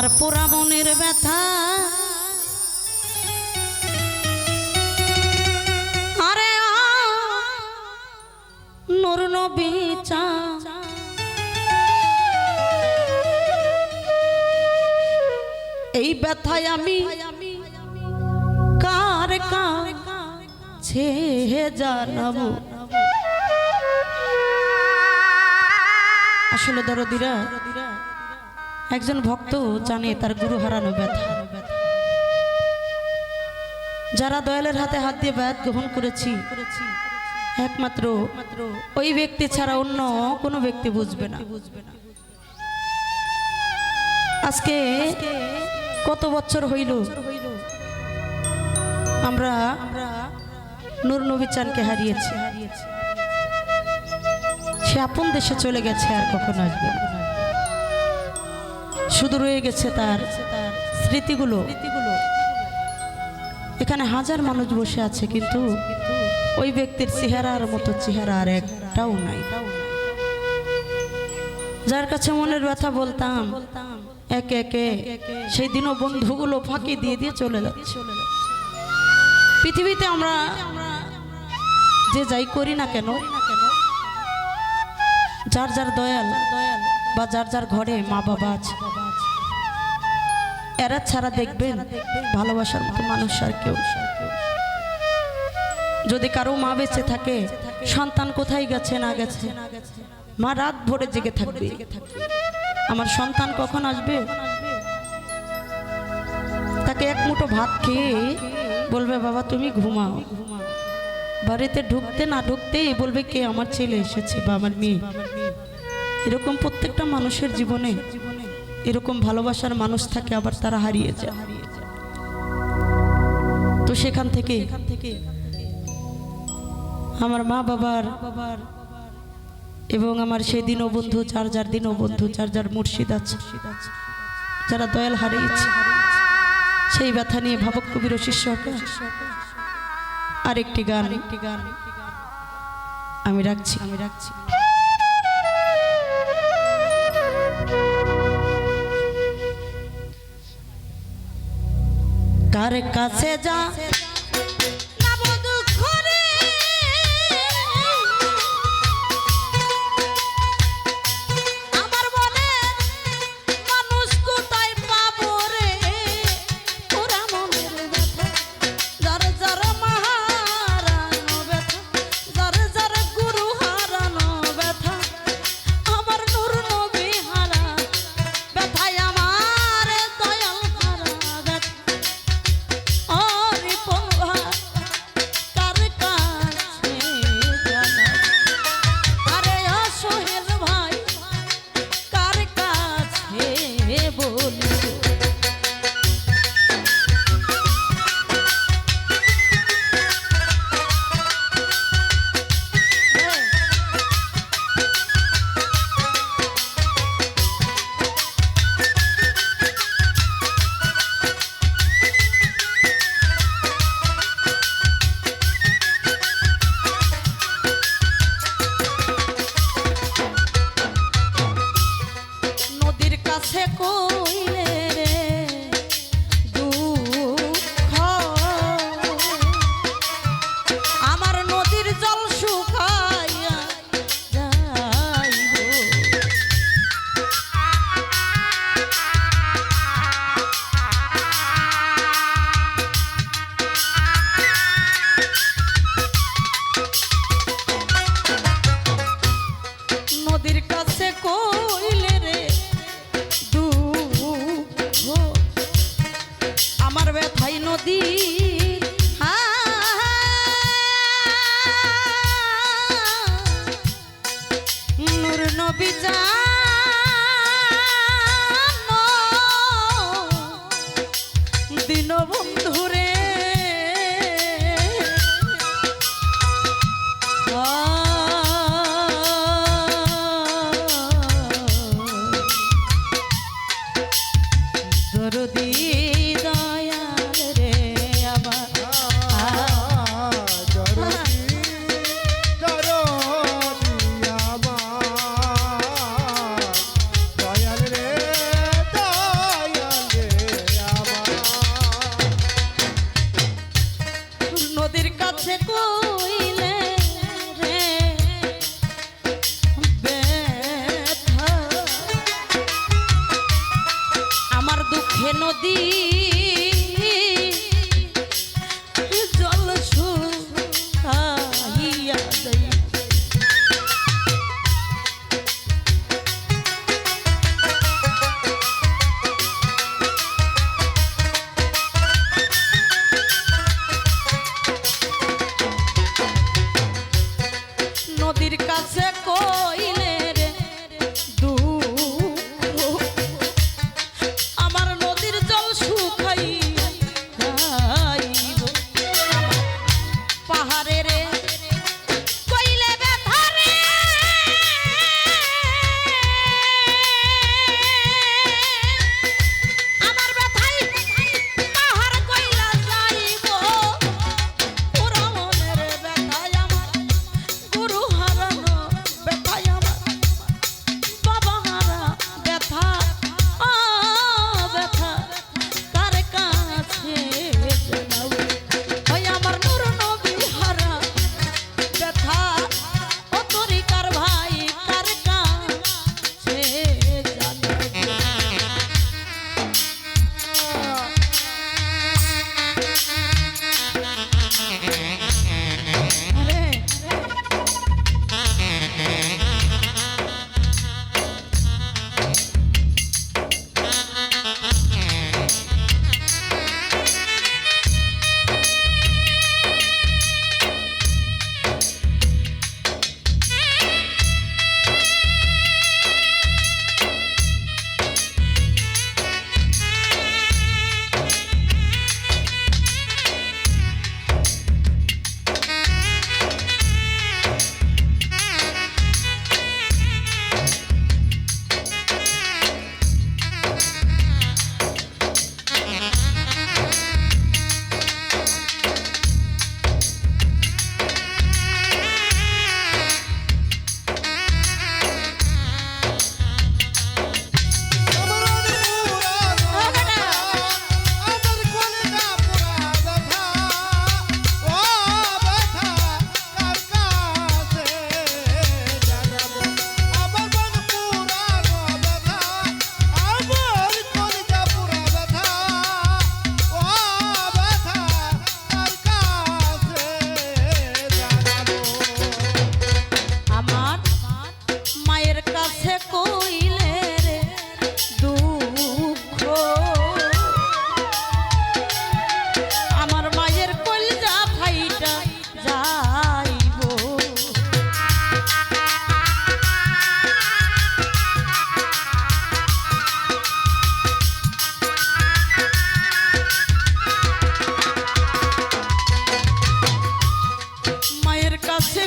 আমার পোড়া মনের ব্যথা। আরে নূর নবী চা। এই ব্যথায় আমি কার কাছে জানাব? আসলে দরদিরা একজন ভক্ত জানে তার গুরু হারানো ব্যথা। যারা দয়ালের হাতে হাত দিয়ে ব্যাত গ্রহণ করেছি, একমাত্র ওই ব্যক্তি ছাড়া অন্য কোনো ব্যক্তি বুঝবে না। আজকে কত বছর হইল, আমরা নূর নবী চানকে হারিয়েছি। সে আপন দেশে চলে গেছে আর কখনো আসবে না। শুধু রয়ে গেছে তার স্মৃতিগুলো। এখানে হাজার মানুষ বসে আছে, কিন্তু ওই ব্যক্তির চেহারার মতো চেহারা আর একটাও নাই। যার কাছে মনের ব্যথা বলতাম, একে একে সেই দিনও বন্ধুগুলো ফাঁকি দিয়ে দিয়ে চলে যাচ্ছে। পৃথিবীতে আমরা যে যাই করি না কেন, যার যার দয়াল বা যার যার ঘরে মা বাবা আছে এরা ছাড়া দেখবেন ভালোবাসার মতো মানুষ আর কেউ যদি কারও মা বেঁচে থাকে, সন্তান কোথায় গেছে না গেছে? মা রাত ভরে জেগে থাকবে। আমার সন্তান কখন আসবে? তাকে এক মুঠো ভাত খেয়ে বলবে, বাবা, তুমি ঘুমাও। বাড়িতে ঢুকতে না ঢুকতেই বলবে, কে? আমার ছেলে এসেছে বা আমার মেয়ে। এরকম প্রত্যেকটা মানুষের জীবনে এরকম ভালোবাসার মানুষ থাকে, আবার তারা হারিয়ে যায়। তো সেখান থেকে আমার মা বাবার এবং আমার সেই দিনও বন্ধু, যার যার দিনও বন্ধু, যার যার মুর্শিদ আছে, যারা দয়াল হারিয়েছে, সেই ব্যথা নিয়ে ভাবক কবির শিষ্য আরেকটি গান একটি গান আমি রাখছি আমি রাখছি। কার কাছে যা সে কই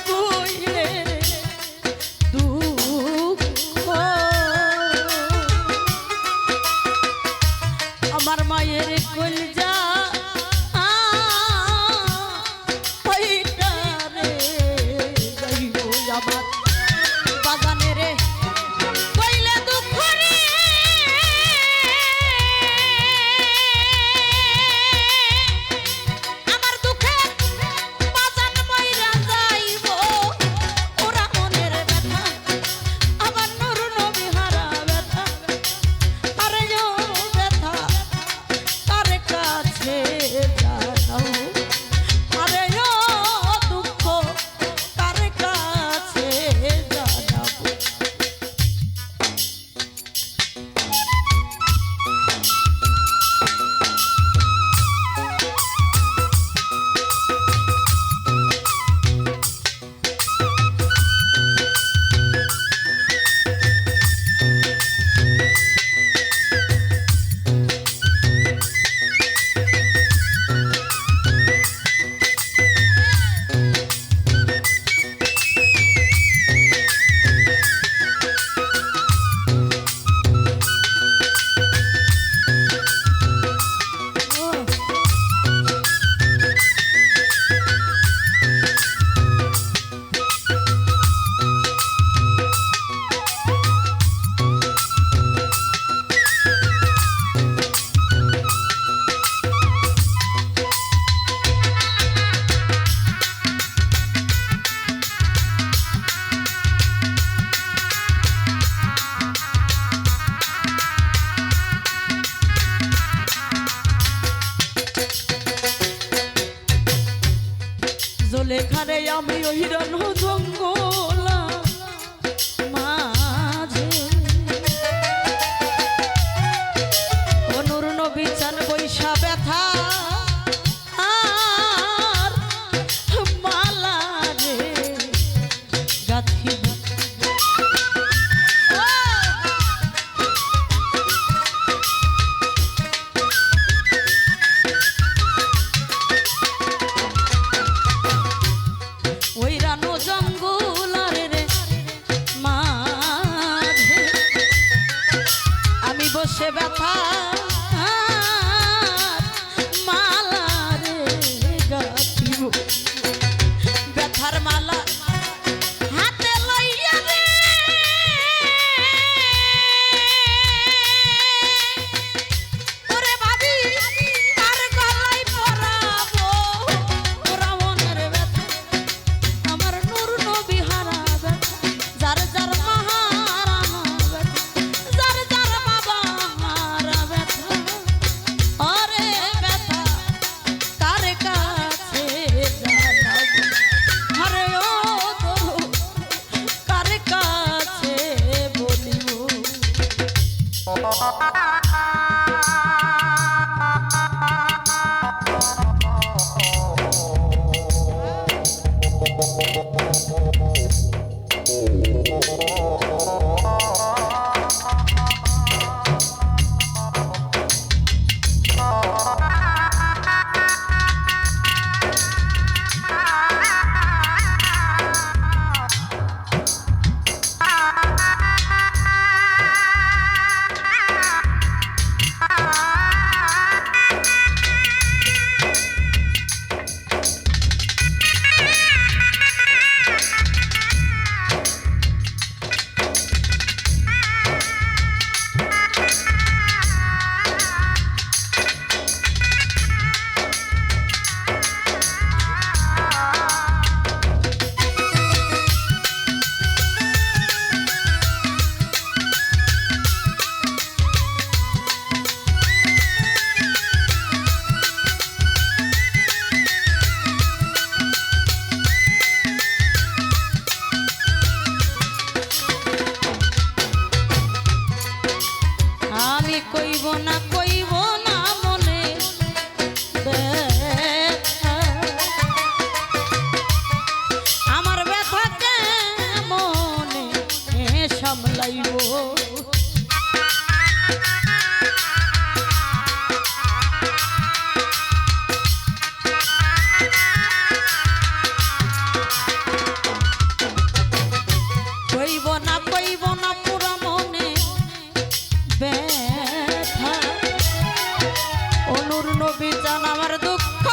কাছে লেখারে আমি হিরণ জঙ্গল Oh, oh, oh, oh. জান আমার দুঃখ